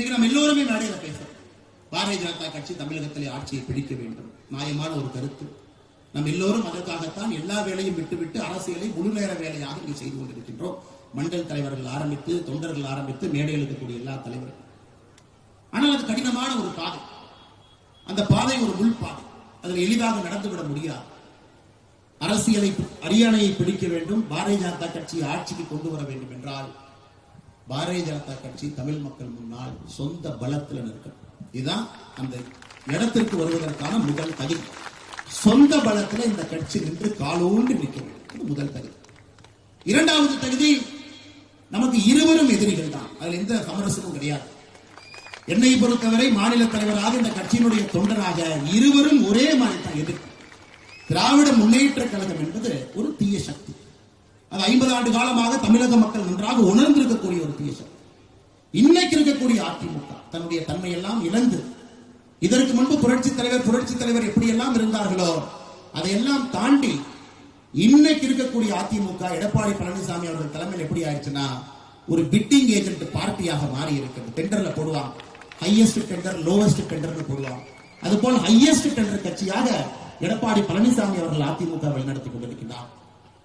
இன்னைக்கு நம்ம எல்லோருமே மேடையில பேசுறோம். பாரதிய ஜனதா கட்சி தமிழகத்திலே ஆட்சியை பிடிக்க வேண்டும். நியாயமான ஒரு கருத்து. நம்ம எல்லோரும் அதற்காகத்தான் எல்லா வேலையும் விட்டுவிட்டு அரசியலை முழு நேர வேலையாக இங்கே செய்து கொண்டிருக்கின்றோம். மண்டல் தலைவர்கள் ஆரம்பித்து தொண்டர்கள் ஆரம்பித்து மேடையில் இருக்கக்கூடிய எல்லா தலைவர்கள். ஆனால் அது கடினமான ஒரு பாதை. அந்த பாதை ஒரு முள் பாதை. அதில் எளிதாக நடந்துவிட முடியாது. அரசியலை அரியணையை பிடிக்க வேண்டும். பாரதிய ஜனதா கட்சியை ஆட்சிக்கு கொண்டு வர வேண்டும் என்றால் பாரதிய ஜனதா கட்சி தமிழ் மக்கள் முன்னால் சொந்த பலத்தில் நிற்கும். இதுதான் அந்த இடத்திற்கு வருவதற்கான முதல் தகுதி. சொந்த பலத்தில் இந்த கட்சி நின்று காலோண்டு நிற்க வேண்டும். முதல் தகுதி. இரண்டாவது தகுதி நமக்கு இருவரும் எதிரிகள் தான். அதுல எந்த சமரசமும் கிடையாது. என்னை பொறுத்தவரை மாநில தலைவராக இந்த கட்சியினுடைய தொண்டராக இருவரும் ஒரே மாதிரி தான் எதிர்ப்பு திராவிட முன்னேற்ற கழகம் என்பது ஒரு தீய சக்தி. அது ஐம்பது ஆண்டு காலமாக தமிழக மக்கள் நன்றாக உணர்ந்திருக்கக்கூடிய ஒரு தேசம். இன்னைக்கு இருக்கக்கூடிய அதிமுக தன்னுடைய தன்மையெல்லாம் இழந்து இதற்கு முன்பு புரட்சி தலைவர் புரட்சி தலைவர் எப்படியெல்லாம் இருந்தார்களோ அதையெல்லாம் தாண்டி இன்னைக்கு இருக்கக்கூடிய அதிமுக எடப்பாடி பழனிசாமி அவர்கள் தலைமையில் எப்படி ஆயிடுச்சுன்னா ஒரு பிட்டிங் ஏஜென்ட் பார்ட்டியாக மாறி இருக்கிறது. டெண்டர்ல போடுவாங்க. ஹையஸ்ட் டெண்டர் லோவஸ்ட் டெண்டர்னு போடுவாங்க. அதுபோல் ஹையஸ்ட் டெண்டர் கட்சியாக எடப்பாடி பழனிசாமி அவர்கள் அதிமுக வழிநடத்தி கொண்டிருக்கிறார்.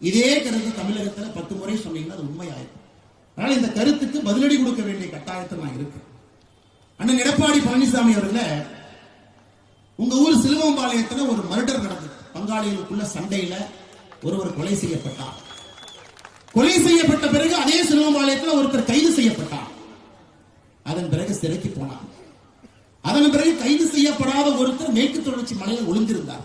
இதே கருத்து தமிழகத்துல பத்து முறை சொன்னீங்கன்னா அது உண்மையாயிருக்கும் அதனால இந்த கருத்துக்கு பதிலடி கொடுக்க வேண்டிய கட்டாயத்தில் நான் இருக்கேன். அண்ணன் எடப்பாடி பழனிசாமி அவர்கள உங்க ஊர் சிலுவம்பாளையத்துல ஒரு மர்டர் நடந்தது. பங்காளிகளுக்குள்ள சண்டையில ஒருவர் கொலை செய்யப்பட்டார். கொலை செய்யப்பட்ட பிறகு அதே சிலுவம்பாளையத்துல ஒருத்தர் கைது செய்யப்பட்டார். அதன் பிறகு சிறைக்கு போனார். அதன் பிறகு கைது செய்யப்படாத ஒருத்தர் மேற்கு தொடர்ச்சி மலையில் ஒளிந்திருந்தார்.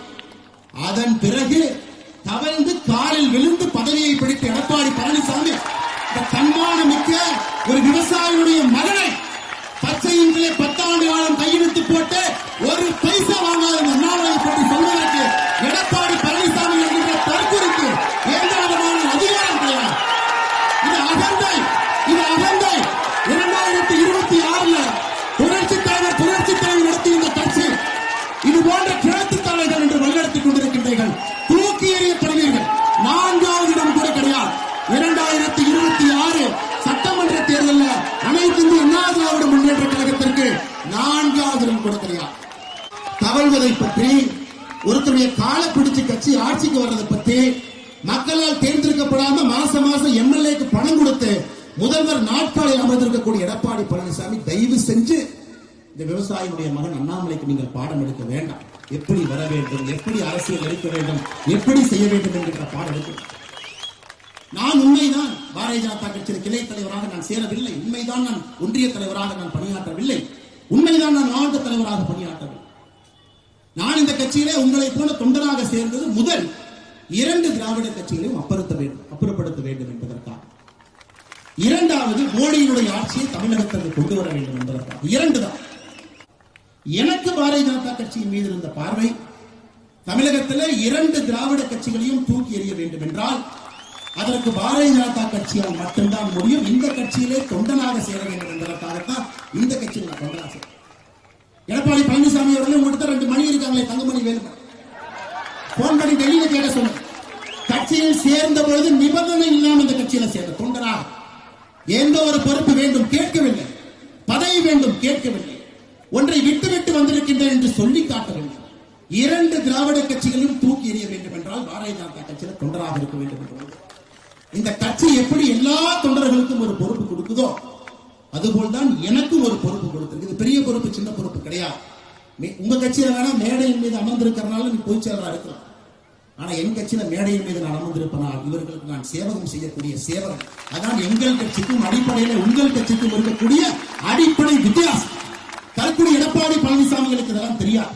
அதன் பிறகு தவழ்ந்து காலில் விழுந்து பதவியை பிடித்த எடப்பாடி பழனிசாமி இந்த தன்மானமிக்க ஒரு விவசாயியுடைய மகனை பச்சையின்களே பத்தாண்டு காலம் கையெழுத்து போட்டு ஒரு பைசா வாங்காத இந்த அண்ணாமலை பற்றி சொல்வதற்கு மக்களால் தேர்ந்தெடுக்கப்படாம மாசம் மாசம் எம்எல்ஏக்கு பணம் கொடுத்து முதல்வர் நாட்காலில் அமர்ந்திருக்கக்கூடிய எடப்பாடி பழனிசாமி தயவு செஞ்சு இந்த விவசாயியுடைய மகன் அண்ணாமலைக்கு நீங்கள் பாடம் எடுக்க வேண்டாம். எப்படி வர வேண்டும் எப்படி அரசியல் எடுக்க வேண்டும் எப்படி செய்ய வேண்டும் என்கின்ற பாடம் எடுக்க நான் உண்மைதான் பாரதிய ஜனதா கட்சியின் கிளை தலைவராக நான் சேரவில்லை. உண்மைதான் நான் ஒன்றிய தலைவராக நான் பணியாற்றவில்லை. உண்மைதான் நான் மாவட்ட தலைவராக பணியாற்றவில்லை. நான் இந்த கட்சியிலே உங்களை போல தொண்டராக சேர்ந்தது முதல் இரண்டு திராவிட கட்சிகளையும் அப்புறத்த வேண்டும் அப்புறப்படுத்த வேண்டும் என்பதற்காக. இரண்டாவது மோடியினுடைய ஆட்சியை தமிழகத்திற்கு கொண்டு வர வேண்டும் என்பதற்காக. இரண்டு தான். எனக்கு பாரதிய ஜனதா கட்சியின் மீது இருந்த பார்வை தமிழகத்தில் இரண்டு திராவிட கட்சிகளையும் தூக்கி எறிய வேண்டும் என்றால் அதற்கு பாரதிய ஜனதா கட்சியால் மட்டும்தான் முடியும். இந்த கட்சியிலே தொண்டனாக சேர வேண்டும் என்பதற்காகத்தான் இந்த கட்சியில் நான் தொண்டனாக எடப்பாடி பழனிசாமி அவர்களும் உங்கள்கிட்ட ரெண்டு மணி இருக்காங்களே தங்கமணி வேலுமணி போன் பண்ணி டெல்லியில கேட்க சொல்லுங்க. கட்சியில் சேர்ந்த பொழுது நிபந்தனை இல்லாம இந்த கட்சியில சேர்ந்த தொண்டரா எந்த ஒரு பொறுப்பு வேண்டும் கேட்கவில்லை. பதவி வேண்டும் கேட்கவில்லை. ஒன்றை விட்டுவிட்டு வந்திருக்கின்றேன் என்று சொல்லி காட்ட வேண்டும் இரண்டு திராவிட கட்சிகளும் தூக்கி எறிய வேண்டும் என்றால் பாரதிய ஜனதா கட்சியில தொண்டராக இருக்க வேண்டும் என்று இந்த கட்சி எப்படி எல்லா தொண்டர்களுக்கும் ஒரு பொறுப்பு கொடுக்குதோ அதுபோல்தான் எனக்கும் ஒரு பொறுப்பு கொடுத்திருக்கு. இது பெரிய பொறுப்பு சின்ன பொறுப்பு கிடையாது. உங்க கட்சியில வேணா மேடையின் மீது அமர்ந்திருக்கிறனால நீ பொதுச் செயலரா இருக்கலாம். ஆனா என் கட்சியில மேடையின் மீது நான் அமர்ந்திருப்பனால் இவர்களுக்கு நான் சேவகம் செய்யக்கூடிய சேவகம் அதான் எங்கள் கட்சிக்கும் அடிப்படையில உங்கள் கட்சிக்கும் இருக்கக்கூடிய அடிப்படை வித்தியாசம். தற்கொலை எடப்பாடி பழனிசாமிகளுக்கு இதெல்லாம் தெரியாது.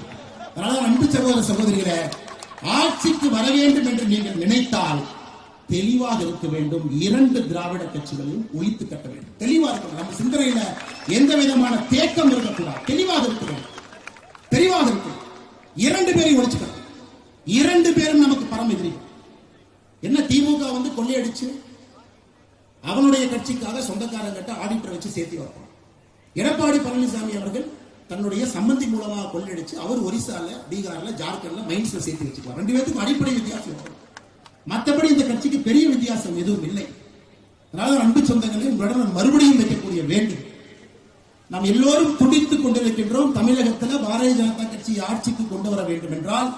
அதனால அன்பு சகோதர சகோதரிகளை ஆட்சிக்கு வர வேண்டும் என்று நீங்கள் நினைத்தால் தெளிவாக இருக்க வேண்டும். இரண்டு திராவிட கட்சிகளையும் ஒழித்து கட்ட வேண்டும். தெளிவா இருக்கணும் நம்ம சிந்தனையில எந்த விதமான தேக்கம் இருக்கக்கூடாது. தெளிவாக இருக்க வேண்டும். தெளிவாக இருக்கணும் இரண்டு பேரையும் ஒழிச்சுக்கணும். இரண்டு பேரும் நமக்கு பரம் எதிரி என்ன திமுக வந்து கொள்ளையடிச்சு? அவனுடைய கட்சிக்காக சொந்தக்காரங்கிட்ட ஆடிட்டர் வச்சு சேர்த்து வைப்பான். எடப்பாடி பழனிசாமி அவர்கள் தன்னுடைய சம்பந்தி மூலமா கொள்ளையடிச்சு அவர் ஒரிசால பீகார்ல ஜார்க்கண்ட்ல மைன்ஸ்ல சேர்த்து வச்சுக்கலாம் ரெண்டு பேருக்கும் அடிப்படை வித்தியாசம் மற்றபடி இந்த கட்சிக்கு பெரிய வித்தியாசம் எதுவும் இல்லை. அதனால அன்பு சொந்தங்களை உங்களிடம் மறுபடியும் வைக்கக்கூடிய வேண்டும். நாம் எல்லோரும் துடித்துக் கொண்டிருக்கின்றோம். தமிழகத்தில் பாரதிய ஜனதா கட்சி ஆட்சிக்கு கொண்டு வர வேண்டும் என்றால்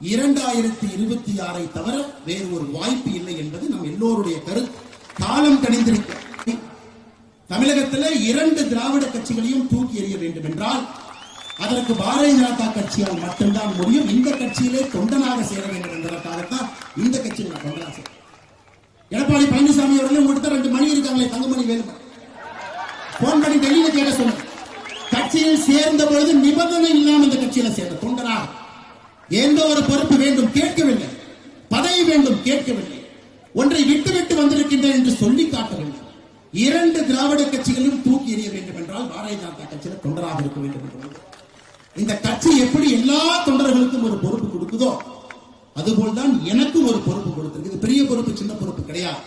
இரண்டாயிரத்தி இருபத்தி ஆறை தவிர வேறு ஒரு வாய்ப்பு இல்லை என்பது நம் எல்லோருடைய கருத்து. காலம் கணிந்திருக்க தமிழகத்தில் இரண்டு திராவிட கட்சிகளையும் தூக்கி எறிய வேண்டும் என்றால் அதற்கு பாரதிய ஜனதா கட்சியால் மட்டும்தான் முடியும். இந்த கட்சியிலே தொண்டனாக சேர வேண்டும் என்பதற்காகத்தான் இந்த கட்சியில் நான் தொண்டனாக எடப்பாடி பழனிசாமி அவர்கள் உங்கள்கிட்ட ரெண்டு மணி இருக்காங்களே தங்கமணி வேலுமணி போன் பண்ணி டெல்லியில கேட்க சொன்ன கட்சியில் சேர்ந்த பொழுது நிபந்தனை இல்லாம இந்த கட்சியில சேர்ந்த தொண்டனாக. எந்த ஒரு பொறுப்பு வேண்டும் கேட்கவில்லை. பதவி வேண்டும் கேட்கவில்லை. ஒன்றை விட்டுவிட்டு வந்திருக்கின்றேன் என்று சொல்லி காட்ட வேண்டும் இரண்டு திராவிட கட்சிகளும் தூக்கி எறிய வேண்டும் என்றால் பாரதிய ஜனதா கட்சியில தொண்டராக இருக்க வேண்டும் என்று இந்த கட்சி எப்படி எல்லா தொண்டர்களுக்கும் ஒரு பொறுப்பு கொடுக்குதோ அதுபோல்தான் எனக்கும் ஒரு பொறுப்பு கொடுத்திருக்கு. இது பெரிய பொறுப்பு சின்ன பொறுப்பு கிடையாது.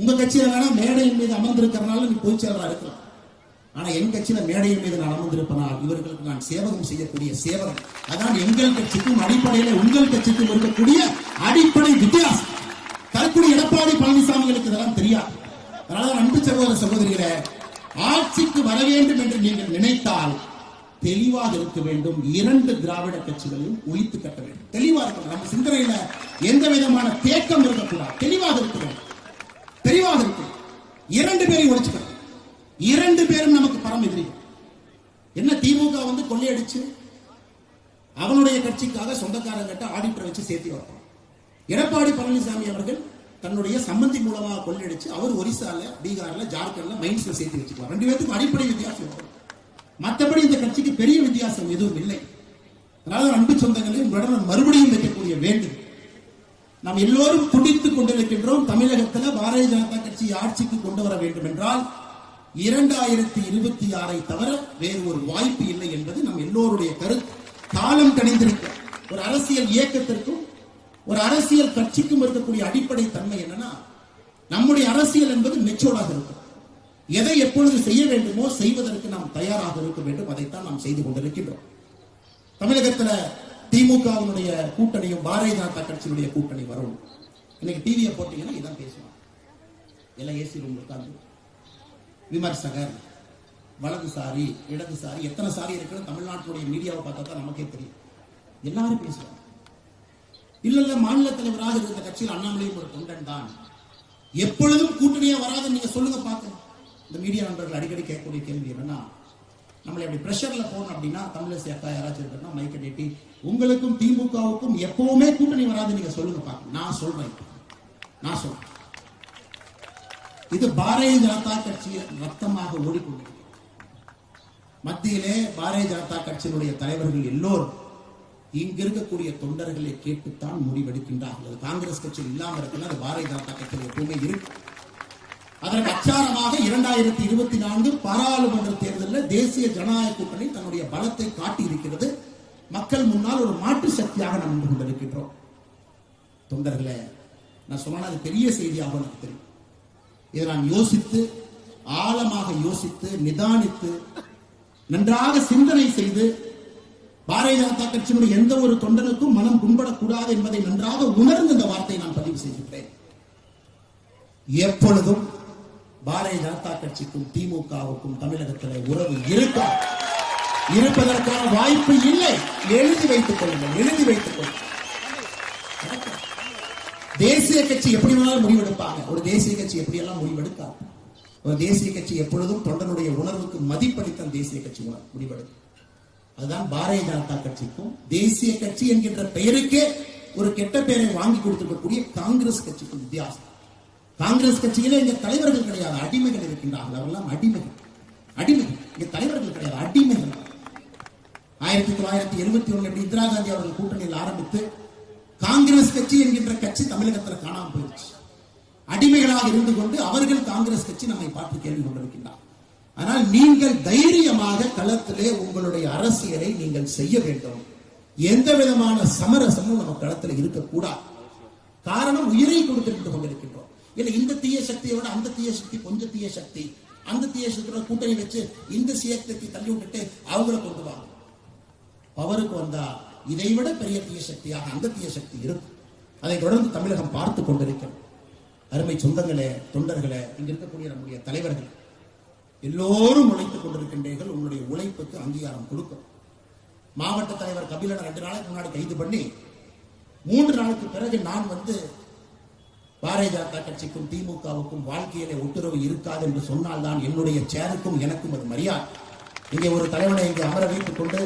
உங்க கட்சியில வேணா மேடையின் மீது அமர்ந்திருக்கிறனால நீ பொதுச் செயலரா இருக்கலாம். ஆனா என் கட்சியில மேடையின் மீது நான் அமர்ந்திருப்பனால் இவர்களுக்கு நான் சேவகம் செய்யக்கூடிய சேவகம் அதான் எங்கள் கட்சிக்கும் அடிப்படையில உங்கள் கட்சிக்கும் இருக்கக்கூடிய அடிப்படை வித்தியாசம். தற்கொலை எடப்பாடி பழனிசாமிகளுக்கு இதெல்லாம் தெரியாது. அதனால அன்பு சகோதர சகோதரிகளை ஆட்சிக்கு வர வேண்டும் என்று நீங்கள் நினைத்தால் தெளிவாக இருக்க வேண்டும். இரண்டு திராவிட கட்சிகளையும் ஒழித்து கட்ட வேண்டும். தெளிவா இருக்கணும். நம்ம சிந்தனையில எந்த விதமான தேக்கம் இருக்கக்கூடாது. தெளிவாக இருக்க வேண்டும். தெளிவாக இருக்கணும். இரண்டு பேரையும் ஒழிச்சுக்கணும். இரண்டு பேரும் நமக்கு பரம் எதிரி. என்ன திமுக வந்து கொள்ளையடிச்சு? அவனுடைய கட்சிக்காக சொந்தக்காரங்கிட்ட ஆடிட்டர் வச்சு சேர்த்து வைப்பான். எடப்பாடி பழனிசாமி அவர்கள் தன்னுடைய சம்பந்தி மூலமா கொள்ளையடிச்சு அவர் ஒரிசால பீகார்ல ஜார்க்கண்ட்ல மைன்ஸ்ல சேர்த்து வச்சுக்கலாம் ரெண்டு பேருக்கும் அடிப்படை வித்தியாசம் மற்றபடி இந்த கட்சிக்கு பெரிய வித்தியாசம் எதுவும் இல்லை. அதனால அன்பு சொந்தங்களை உங்களிடம் மறுபடியும் வைக்கக்கூடிய வேண்டும். நாம் எல்லோரும் துடித்துக் கொண்டிருக்கின்றோம் தமிழகத்தில் பாரதிய ஜனதா கட்சி ஆட்சிக்கு கொண்டு வர வேண்டும் என்றால் இரண்டாயிரத்தி இருபத்தி ஆறை தவிர வேறு ஒரு வாய்ப்பு இல்லை என்பது நம் எல்லோருடைய கருத்து. காலம் கணிந்திருக்க ஒரு அரசியல் இயக்கத்திற்கும் ஒரு அரசியல் கட்சிக்கும் இருக்கக்கூடிய அடிப்படை தன்மை என்னன்னா நம்முடைய அரசியல் என்பது மெச்சோர்டாக இருக்கும். எதை எப்பொழுது செய்ய வேண்டுமோ செய்வதற்கு நாம் தயாராக இருக்க வேண்டும். அதைத்தான் நாம் செய்து கொண்டிருக்கின்றோம். தமிழகத்துல திமுகவினுடைய கூட்டணியும் பாரதிய ஜனதா கட்சியினுடைய கூட்டணி வரும். இன்னைக்கு டிவியை போட்டீங்கன்னா இதான் பேசுவாங்க. எல்லாம் ஏசி ரூம் உட்கார்ந்து விமர்சகர் வலதுசாரி இடதுசாரி எத்தனை சாரி இருக்குன்னு தமிழ்நாட்டுடைய மீடியாவை பார்த்தா தான் நமக்கே தெரியும். எல்லாரும் பேசுவாங்க இல்ல இல்ல மாநில தலைவராக இருந்த கட்சியில் அண்ணாமலையும் ஒரு தொண்டன் தான். எப்பொழுதும் கூட்டணியா வராதுன்னு நீங்க சொல்லுங்க பார்த்து இந்த மீடியா நண்பர்கள் அடிக்கடி கேட்கக்கூடிய கேள்வி என்னன்னா நம்மளை அப்படி ப்ரெஷர்ல போகணும் அப்படின்னா தமிழிசை அக்கா யாராச்சும் இருக்கா மைக்க நீட்டி உங்களுக்கும் திமுகவுக்கும் எப்பவுமே கூட்டணி வராது நீங்க சொல்லுங்க பார்க்கலாம். நான் சொல்றேன். நான் சொல்றேன். இது பாரதிய ஜனதா கட்சியில் ரத்தமாக ஓடிக்கொண்டிருக்கிறது. மத்தியிலே பாரதிய ஜனதா கட்சியினுடைய தலைவர்கள் எல்லோரும் இங்க இருக்கக்கூடிய தொண்டர்களை கேட்டுத்தான் முடிவெடுக்கின்றார்கள். அது காங்கிரஸ் கட்சியில் இல்லாம இருக்குன்னா அது பாரதிய ஜனதா கட்சியில் எப்பவுமே இருக்கு அதற்கு அச்சாரமாக இரண்டாயிரத்தி இருபத்தி நான்கு பாராளுமன்ற தேர்தலில் தேசிய ஜனநாயக கூட்டணி தன்னுடைய பலத்தை காட்டி இருக்கிறது மக்கள் முன்னால் ஒரு மாற்று சக்தியாக நாம் நின்று கொண்டிருக்கின்றோம். தொண்டர்களே நான் சொன்னால் அது பெரிய செய்தியாக எனக்கு தெரியும். இதை நான் யோசித்து ஆழமாக யோசித்து நிதானித்து நன்றாக சிந்தனை செய்து பாரதிய ஜனதா கட்சியினுடைய எந்த ஒரு தொண்டனுக்கும் மனம் புண்படக்கூடாது என்பதை நன்றாக உணர்ந்து இந்த வார்த்தையை நான் பதிவு செய்கின்றேன் எப்பொழுதும் பாரதிய ஜனதா கட்சிக்கும் திமுகவுக்கும் தமிழகத்தில் உறவு இருக்கா இருப்பதற்கான வாய்ப்பு இல்லை. எழுதி வைத்துக் கொள்ளுங்கள். எழுதி வைத்துக் கொள்ளுங்கள். தேசிய கட்சி எப்படி வேணாலும் முடிவெடுப்பாங்க. ஒரு தேசிய கட்சி எப்படியெல்லாம் முடிவெடுக்காது? ஒரு தேசிய கட்சி எப்பொழுதும் தொண்டனுடைய உணர்வுக்கு மதிப்பளித்த தேசிய கட்சி முடிவெடுக்கும். அதுதான் பாரதிய ஜனதா கட்சிக்கும் தேசிய கட்சி என்கின்ற பெயருக்கே ஒரு கெட்ட பெயரை வாங்கி கொடுத்திருக்கக்கூடிய காங்கிரஸ் கட்சிக்கும் வித்தியாசம். காங்கிரஸ் கட்சியிலே இங்க தலைவர்கள் கிடையாது அடிமைகள் இருக்கின்றார்கள். அவரெல்லாம் அடிமைகள். அடிமைகள். இங்க தலைவர்கள் கிடையாது அடிமைகள். ஆயிரத்தி தொள்ளாயிரத்தி எழுபத்தி ஒண்ணு எப்படி இந்திரா காந்தி அவர்கள் கூட்டணியில் ஆரம்பித்து காங்கிரஸ் கட்சி என்கின்ற கட்சி தமிழகத்தில் காணாமல் போயிடுச்சு. அடிமைகளாக இருந்து கொண்டு அவர்கள் காங்கிரஸ் கட்சி நம்மை பார்த்து கேள்வி கொண்டிருக்கின்றார். ஆனால் நீங்கள் தைரியமாக களத்திலே உங்களுடைய அரசியலை நீங்கள் செய்ய வேண்டும். எந்த விதமான சமரசமும் நம்ம களத்தில் இருக்கக்கூடாது. காரணம் உயிரை கொடுத்திருந்து கொண்டிருக்கின்றோம். இல்ல இந்த தீய சக்தியோட அந்த தீய சக்தி கொஞ்சம் தீய சக்தி. அந்த தீய சக்தியோட கூட்டணி வச்சு இந்த சக்திக்கு தள்ளி விட்டுட்டு அவங்கள கொண்டு வாங்க. பவருக்கு வந்தா இதை விட பெரிய தீய சக்தியாக அந்த தீய சக்தி இருக்கும். அதை தொடர்ந்து தமிழகம் பார்த்து கொண்டிருக்கிறது. அருமை சொந்தங்களே தொண்டர்களே இங்க இருக்கக்கூடிய நம்முடைய தலைவர்கள் எல்லோரும் உழைத்துக் கொண்டிருக்கின்றீர்கள். உங்களுடைய உழைப்புக்கு அங்கீகாரம் கொடுக்கும். மாவட்ட தலைவர் கபிலனை ரெண்டு நாளைக்கு முன்னாடி கைது பண்ணி மூன்று நாளுக்கு பிறகு நான் வந்து பாரதிய ஜனதா கட்சிக்கும் திமுகவுக்கும் வாழ்க்கையிலே ஒட்டுறவு இருக்காது என்று சொன்னால்தான் என்னுடைய சேருக்கும் எனக்கும் அது மரியாதை. இங்கே ஒரு தலைவனை இங்கே அமர வைத்துக் கொண்டு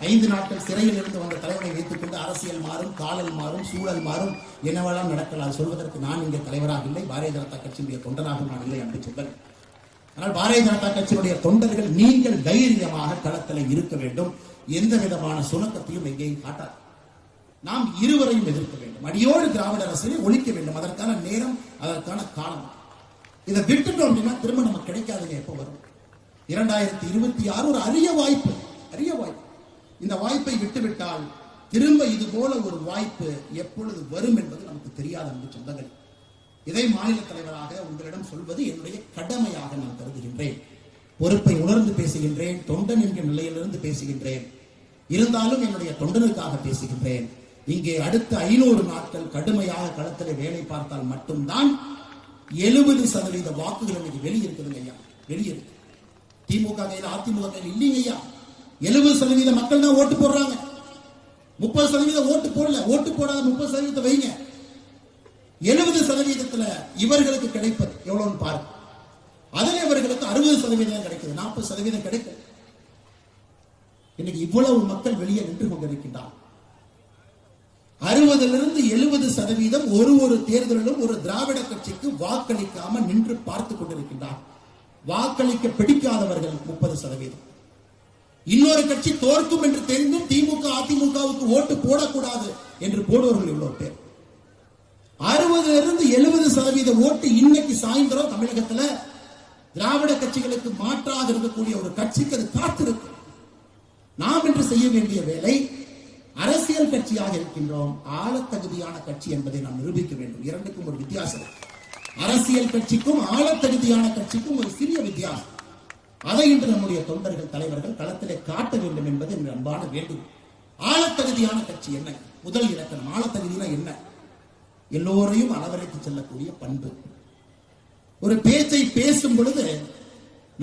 ஐந்து நாட்கள் சிறையில் இருந்து வந்த தலைவரை வைத்துக் கொண்டு அரசியல் மாறும் காலல் மாறும் சூழல் மாறும் என்னவெல்லாம் நடக்கலாம் சொல்வதற்கு நான் இங்கே தலைவராக இல்லை. பாரதிய ஜனதா கட்சியினுடைய தொண்டராக நான் இல்லை என்று சொல்வேன். ஆனால் பாரதிய ஜனதா கட்சியினுடைய தொண்டர்கள் நீங்கள் தைரியமாக களத்தில் இருக்க வேண்டும். எந்த விதமான சுணக்கத்தையும் எங்கேயும் காட்டாது. நாம் இருவரையும் எதிர்க்க வேண்டும். அடியோடு திராவிட அரசியலை ஒழிக்க வேண்டும். அதற்கான நேரம் அதற்கான காலம். இதை விட்டுட்டோம் அப்படின்னா திரும்ப நமக்கு கிடைக்காதுங்க. எப்போ வரும்? இரண்டாயிரத்தி இருபத்தி ஆறு ஒரு அரிய வாய்ப்பு. அரிய வாய்ப்பு. இந்த வாய்ப்பை விட்டுவிட்டால் திரும்ப இது போல ஒரு வாய்ப்பு எப்பொழுது வரும் என்பது நமக்கு தெரியாத அன்பு சொந்தங்கள். இதை மாநில தலைவராக உங்களிடம் சொல்வது என்னுடைய கடமையாக நான் கருதுகின்றேன். பொறுப்பை உணர்ந்து பேசுகின்றேன் தொண்டன் என்கிற நிலையிலிருந்து பேசுகின்றேன். இருந்தாலும் என்னுடைய தொண்டனுக்காக பேசுகின்றேன். இங்கே அடுத்த ஐநூறு நாட்கள் கடுமையாக களத்தில் வேலை பார்த்தால் மட்டும்தான் எழுபது சதவீத வாக்குகள் இன்னைக்கு வெளியிருக்குதுங்க ஐயா. வெளியிருக்கு. திமுக கையில் அதிமுக கையில் இல்லைங்க ஐயா. எழுபது சதவீத மக்கள் தான் ஓட்டு போடுறாங்க. முப்பது சதவீதம் ஓட்டு போடல. ஓட்டு போடாத முப்பது சதவீதத்தை வைங்க. எழுபது சதவீதத்துல இவர்களுக்கு கிடைப்பது எவ்வளவுன்னு பாருங்க. அதில் இவர்களுக்கு அறுபது சதவீதம் கிடைக்குது. நாற்பது சதவீதம் கிடைக்கும். இன்னைக்கு இவ்வளவு மக்கள் வெளியே நின்று கொண்டிருக்கின்றார். அறுபதிலிருந்து எழுபது சதவீதம் ஒரு ஒரு தேர்தலிலும் ஒரு திராவிட கட்சிக்கு வாக்களிக்காம நின்று பார்த்து கொண்டிருக்கின்றார். வாக்களிக்க பிடிக்காதவர்கள் முப்பது சதவீதம். இன்னொரு கட்சி தோற்கும் என்று தெரிந்தும் திமுக அதிமுகவுக்கு ஓட்டு போடக்கூடாது என்று போடுவர்கள் இவ்வளவு பேர். அறுபதுல இருந்து எழுபது சதவீத ஓட்டு இன்னைக்கு சாயந்தரம் தமிழகத்துல திராவிட கட்சிகளுக்கு மாற்றாக இருக்கக்கூடிய ஒரு கட்சிக்கு அது காத்திருக்கு. நாம் என்று செய்ய வேண்டிய வேலை அரசியல் கட்சியாக இருக்கின்றோம். ஆழத்தகுதியான கட்சி என்பதை நாம் நிரூபிக்க வேண்டும். இரண்டுக்கும் ஒரு வித்தியாசம். அரசியல் கட்சிக்கும் ஆழத்தகுதியான கட்சிக்கும் ஒரு சிறிய வித்தியாசம். அதை இன்று நம்முடைய தொண்டர்கள் தலைவர்கள் களத்திலே காட்ட வேண்டும் என்பது என் அன்பான வேண்டுகோள். ஆழத்தகுதியான கட்சி என்ன? முதல் இலக்கணம் ஆழத்தகுதினா என்ன? எல்லோரையும் அளவரைத்து செல்லக்கூடிய பண்பு. ஒரு பேச்சை பேசும் பொழுது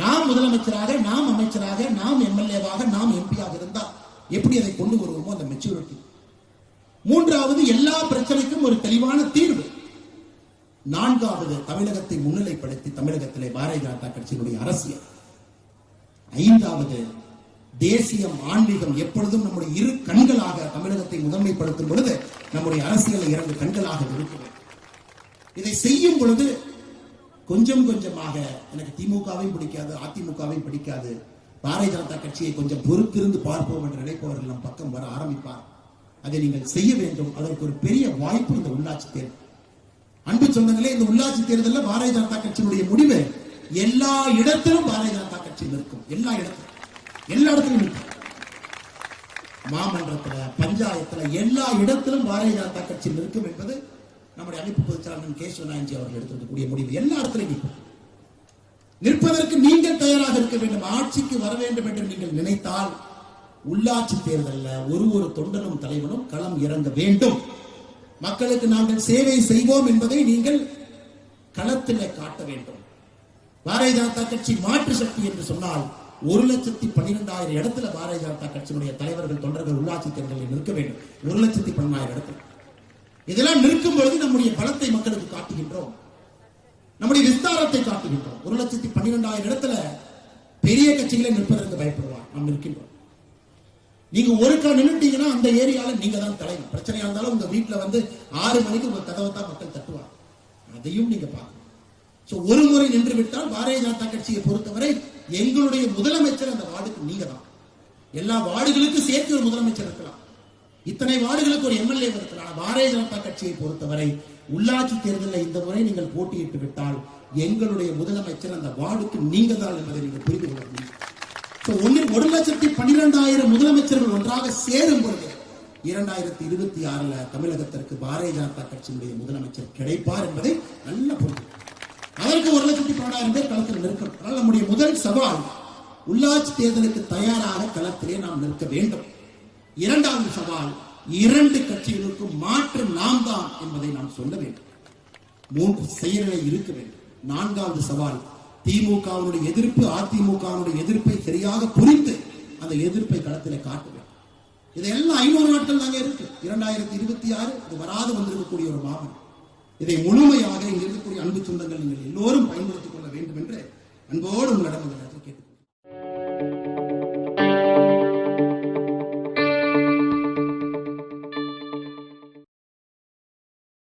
நாம் முதலமைச்சராக நாம் அமைச்சராக நாம் எம்எல்ஏவாக நாம் எம்பியாக இருந்தால் எப்படி அதை கொண்டு வருவோமோ அந்த மெச்சூரிட்டி மூன்றாவது எல்லா பிரச்சனைக்கும் ஒரு தெளிவான தீர்வு. நான்காவது தமிழகத்தை முன்னிலைப்படுத்தி தமிழகத்திலே பாரதிய ஜனதா கட்சியினுடைய அரசியல். ஐந்தாவது தேசியம் ஆன்மீகம் எப்பொழுதும் நம்முடைய இரு கண்களாக தமிழகத்தை முதன்மைப்படுத்தும் பொழுது நம்முடைய அரசியலை இரண்டு கண்களாக இருக்கிறது இதை செய்யும் பொழுது கொஞ்சம் கொஞ்சமாக எனக்கு திமுகவையும் பிடிக்காது அதிமுகவையும் பிடிக்காது. பாரதிய ஜனதா கட்சியை கொஞ்சம் பொறுத்திருந்து பார்ப்போம் என்று நினைப்பவர்கள் நம் பக்கம் வர ஆரம்பிப்பார். அதை நீங்கள் செய்ய வேண்டும். அதற்கு ஒரு பெரிய வாய்ப்பு இந்த உள்ளாட்சி தேர்தல். அன்பு சொந்தங்களே இந்த உள்ளாட்சி தேர்தலில் பாரதிய ஜனதா கட்சியினுடைய முடிவு எல்லா இடத்திலும் பாரதிய ஜனதா கட்சி நிற்கும். எல்லா இடத்திலும். எல்லா இடத்திலும் நிற்கும். மாமன்றத்துல பஞ்சாயத்துல எல்லா இடத்திலும் பாரதிய ஜனதா கட்சி நிற்கும் என்பது நம்முடைய அமைப்பு பொதுச்சாளர் கேசவ அவர்கள் எடுத்திருக்கக்கூடிய முடிவு. எல்லா இடத்திலும் நிற்கும். நிற்பதற்கு நீங்கள் தயாராக இருக்க வேண்டும். ஆட்சிக்கு வர வேண்டும் என்று நீங்கள் நினைத்தால் உள்ளாட்சி தேர்தல்ல ஒரு ஒரு தொண்டனும் தலைவனும் களம் இறங்க வேண்டும். மக்களுக்கு நாங்கள் சேவை செய்வோம் என்பதை நீங்கள் களத்தில் காட்ட வேண்டும். பாரதிய ஜனதா கட்சி மாற்று சக்தி என்று சொன்னால் ஒரு லட்சத்தி பன்னிரெண்டாயிரம் இடத்துல பாரதிய ஜனதா கட்சியினுடைய தலைவர்கள் தொண்டர்கள் உள்ளாட்சி தேர்தலில் நிற்க வேண்டும். ஒரு லட்சத்தி பன்னெண்டாயிரம் இடத்துல. இதெல்லாம் நிற்கும் பொழுது நம்முடைய பலத்தை மக்களுக்கு காட்டுகின்றோம். நம்முடைய விஸ்தாரத்தை காட்டுகின்றோம். ஒரு லட்சத்தி பன்னிரெண்டாயிரம் இடத்துல பெரிய கட்சிகளை நிற்பதற்கு பயப்படுவார். நாம் நிற்கின்றோம். நீங்க ஒருக்கா நின்னுட்டீங்கன்னா அந்த ஏரியால நீங்க தான் தலைவர் பிரச்சனையா இருந்தாலும் உங்க வீட்டுல வந்து ஆறு மணிக்கு உங்க கதவை தான் மக்கள் தட்டுவாங்க. அதையும் நீங்க பார்க்கணும். ஒரு முறை நின்று விட்டால் பாரதிய ஜனதா கட்சியை பொறுத்தவரை எங்களுடைய முதலமைச்சர் அந்த வார்டுக்கு நீங்க தான். எல்லா வார்டுகளுக்கும் சேர்த்து ஒரு முதலமைச்சர் இருக்கலாம். இத்தனை வார்டுகளுக்கு ஒரு எம்எல்ஏ இருக்கலாம். பாரதிய ஜனதா கட்சியை பொறுத்தவரை உள்ளாட்சி தேர்தலில் இந்த முறை நீங்கள் போட்டியிட்டு விட்டால் எங்களுடைய முதலமைச்சர் அந்த வார்டுக்கு நீங்க தான் என்பதை நீங்கள் புரிந்து கொள்ள முடியும். ஒன்னு ஒரு லட்சத்தி பன்னிரெண்டாயிரம் முதலமைச்சர்கள் ஒன்றாக சேரும் பொழுது இரண்டாயிரத்தி இருபத்தி ஆறுல தமிழகத்திற்கு பாரதிய ஜனதா கட்சியினுடைய முதலமைச்சர் கிடைப்பார் என்பதை நல்ல புரிந்து அதற்கு ஒரு லட்சத்தி பன்னெண்டாயிரம் பேர் களத்தில் நிற்கணும். அதனால் நம்முடைய முதல் சவால் உள்ளாட்சி தேர்தலுக்கு தயாராக களத்திலே நாம் நிற்க வேண்டும். இரண்டாவது சவால் இரண்டு கட்சிகளுக்கும் மாற்று நாம் தான் என்பதை நாம் சொல்ல வேண்டும். மூன்று செயல்களை இருக்க வேண்டும். நான்காவது சவால் திமுகவினுடைய எதிர்ப்பு அதிமுகவுடைய எதிர்ப்பை சரியாக புரிந்து அந்த எதிர்ப்பை களத்திலே காட்ட வேண்டும். இதெல்லாம் ஐநூறு நாட்கள் தாங்க இருக்கு. இரண்டாயிரத்தி இருபத்தி ஆறு இது வராது வந்திருக்கக்கூடிய ஒரு வாகனம் இதை முழுமையாக இங்க இருக்கக்கூடிய அன்பு சொந்தங்கள் நீங்கள் எல்லோரும் பயன்படுத்திக் கொள்ள வேண்டும் என்று அன்போடு உங்களிடம்